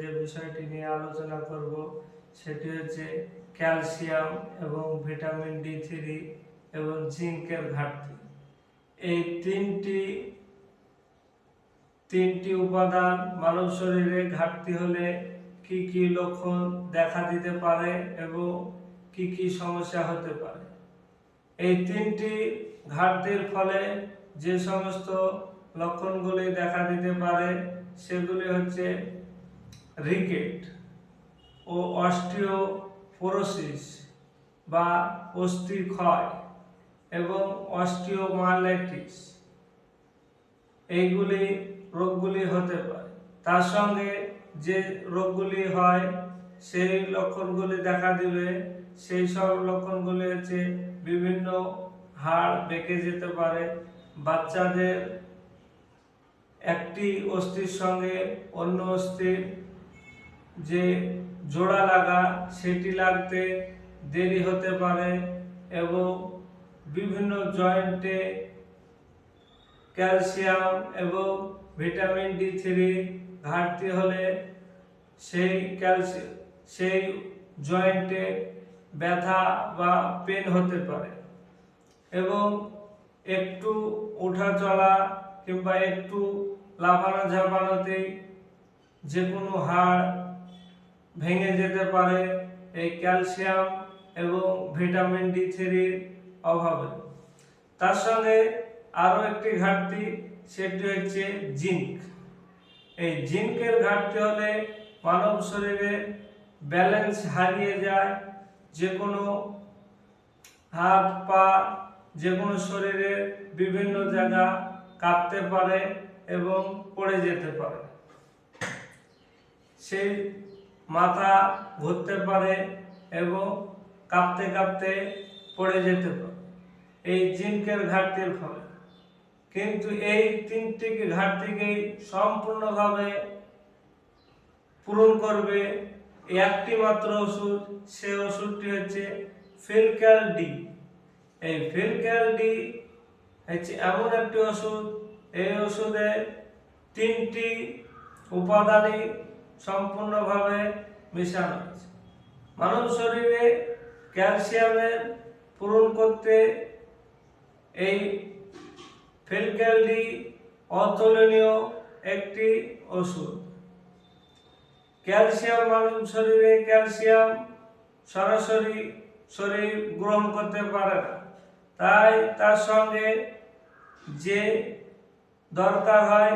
যে বিষয়টি নিয়ে আলোচনা করব, সেটি হচ্ছে ক্যালসিয়াম এবং ভিটামিন ডি থ্রি এবং জিঙ্কের ঘাটতি। এই তিনটি তিনটি উপাদান মানব শরীরে ঘাটতি হলে কি কি লক্ষণ দেখা দিতে পারে এবং কি কি সমস্যা হতে পারে? এই তিনটি ঘাটতির ফলে যে সমস্ত লক্ষণগুলি দেখা দিতে পারে, সেগুলি হচ্ছে রিকেট ও অস্টিওপোরোসিস বা অস্থি ক্ষয় এবং অস্টিওমাইলাইটিস এইগুলি রোগগুলি হতে পারে। তার সঙ্গে যে রোগগুলি হয়, সেই লক্ষণগুলি দেখা দিবে। সেই সব লক্ষণগুলি হচ্ছে বিভিন্ন হাড় বেঁকে যেতে পারে। বাচ্চাদের একটি অস্থির সঙ্গে অন্য অস্থির যে জোড়া লাগা, সেটি লাগতে দেরি হতে পারে এবং বিভিন্ন জয়েন্টে ক্যালসিয়াম এবং ভিটামিন ডি থ্রি ঘাটতি হলে সেই ক্যালসিয়াম সেই জয়েন্টে ব্যথা বা পেন হতে পারে এবং একটু ওঠা চলা কিংবা একটু লাফানো ঝাপানোতেই যে কোনো হাড় ভেঙে যেতে পারে এই ক্যালসিয়াম এবং ভিটামিন ডি থ্রির অভাবে। তার সঙ্গে আরও একটি ঘাটতি, সেটি হচ্ছে জিঙ্ক। এই জিঙ্কের ঘাটতি হলে মানব শরীরে ব্যালেন্স হারিয়ে যায়। যে কোনো হাত, পা যে কোনো শরীরের বিভিন্ন জায়গা কাঁপতে পারে এবং পড়ে যেতে পারে। সেই মাথা ঘুরতে পারে এবং কাঁপতে কাঁপতে পড়ে যেতে পারে। এই জিঙ্কের ঘাটতির ফলে। কিন্তু এই তিনটি ঘাটতিকেই সম্পূর্ণভাবে পূরণ করবে একটি মাত্র ওষুধ, সে ওষুধটি হচ্ছে ফিলক্যাল ডি। এই ফিলক্যাল ডি হচ্ছে এমন একটি ওষুধ, এই ওষুধে তিনটি উপাদানই সম্পূর্ণভাবে মেশানো আছে মানব শরীরে ক্যালসিয়ামের পূরণ করতে এই ফিলক্যালডি অতুলনীয় একটি ওষুধ। ক্যালসিয়াম মানব শরীরে ক্যালসিয়াম সরাসরি শরীর গ্রহণ করতে পারে না। তাই তার সঙ্গে যে দরকার হয়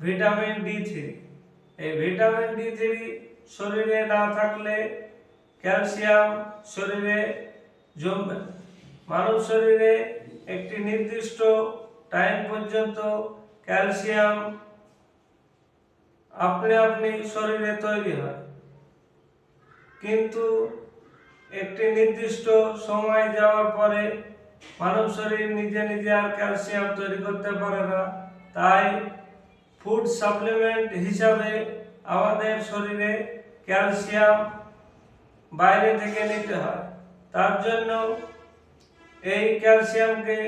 ভিটামিন ডি থ্রি। এই ভিটামিন ডি থ্রি শরীরে না থাকলে ক্যালসিয়াম শরীরে জমবে। মানব শরীরে একটি নির্দিষ্ট টাইম পর্যন্ত ক্যালসিয়াম আপনি আপনি শরীরে তৈরি হয় কিন্তু একটি নির্দিষ্ট সময় যাওয়ার পরে মানব শরীর নিজে নিজে আর ক্যালসিয়াম তৈরি করতে পারে না তাই ফুড সাপ্লিমেন্ট হিসাবে আমাদের শরীরে ক্যালসিয়াম বাইরে থেকে নিতে হয়। তার জন্য এই ক্যালসিয়ামকে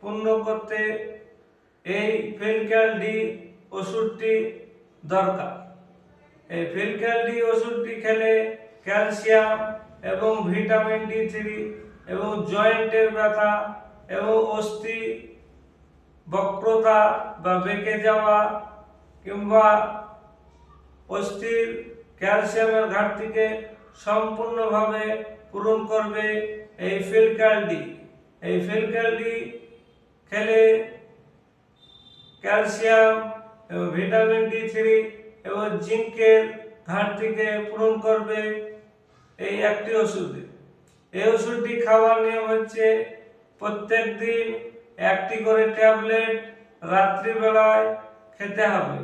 পূর্ণ করতে এই ফিলক্যাল ডি ওষুধটি দরকার। এই ফিলক্যাল ডি ওষুধটি খেলে ক্যালসিয়াম এবং ভিটামিন ডি থ্রি এবং জয়েন্টের ব্যথা এবং অস্থি বক্রতা বা বেঁকে যাওয়া কিংবা অস্থির ক্যালসিয়ামের ঘাটতিকে সম্পূর্ণভাবে পূরণ করবে এই ফিলক্যালডি। এই ফিলক্যালডি খেলে ক্যালসিয়াম এবং ভিটামিন ডি থ্রি এবং জিঙ্কের ঘাটতিকে পূরণ করবে এই একটি ওষুধে। এই ওষুধটি খাওয়ার নিয়ম হচ্ছে প্রত্যেক দিন একটি করে ট্যাবলেট রাত্রিবেলায় খেতে হবে।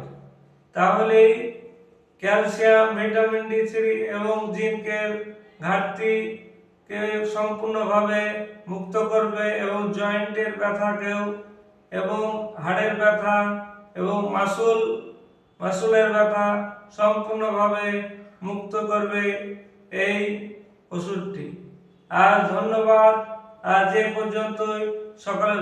তাহলেই ক্যালসিয়াম, ভিটামিন ডি থ্রি এবং জিঙ্কের ঘাটতিকে সম্পূর্ণভাবে মুক্ত করবে এবং জয়েন্টের ব্যথাকেও এবং হাড়ের ব্যথা এবং মাসুল, মাসুলের ব্যথা সম্পূর্ণভাবে মুক্ত করবে এই ওষুধটি। আর ধন্যবাদ। আজ এ পর্যন্তই। সকালে